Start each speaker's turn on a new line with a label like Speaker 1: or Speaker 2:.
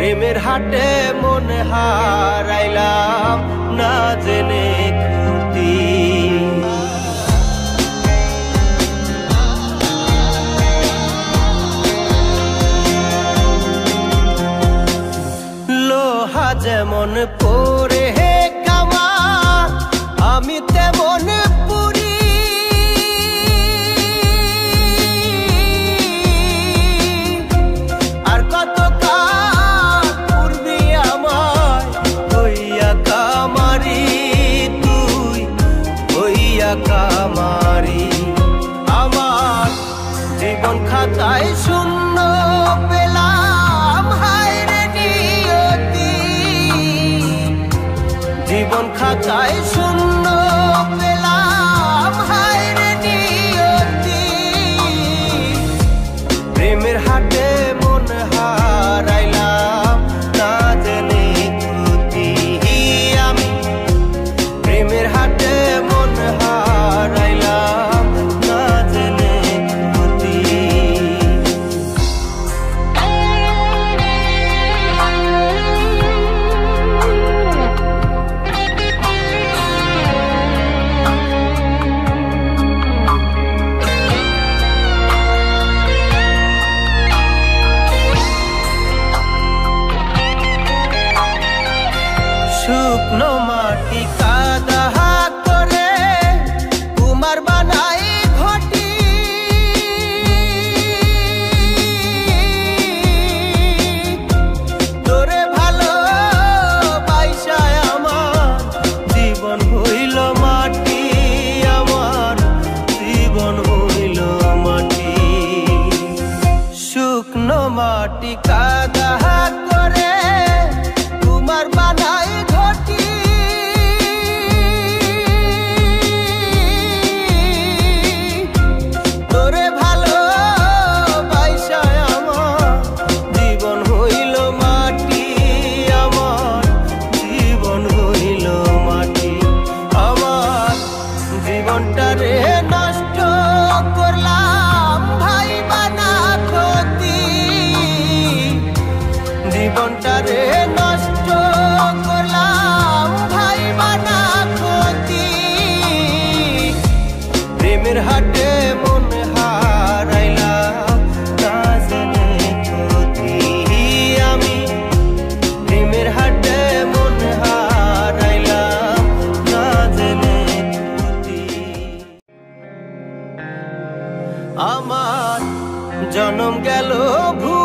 Speaker 1: প্রেমের হাটে মন হারাইলাম না জেনে যেমন পরে হে কামার আমি তেমন কামারি আমার জীবন খাতায় শূন্য পেলাম। হায় রে নিয়তি। জীবন খাতায় শূন্য মাটি কাদা করে, তোমার বানাই ঘটি। তোরে ভালো বাইসায় আমার, জীবন হইল মাটি আমার, জীবন হইল মাটি আমার। জীবনটা রে আমার জনম গেল ভুল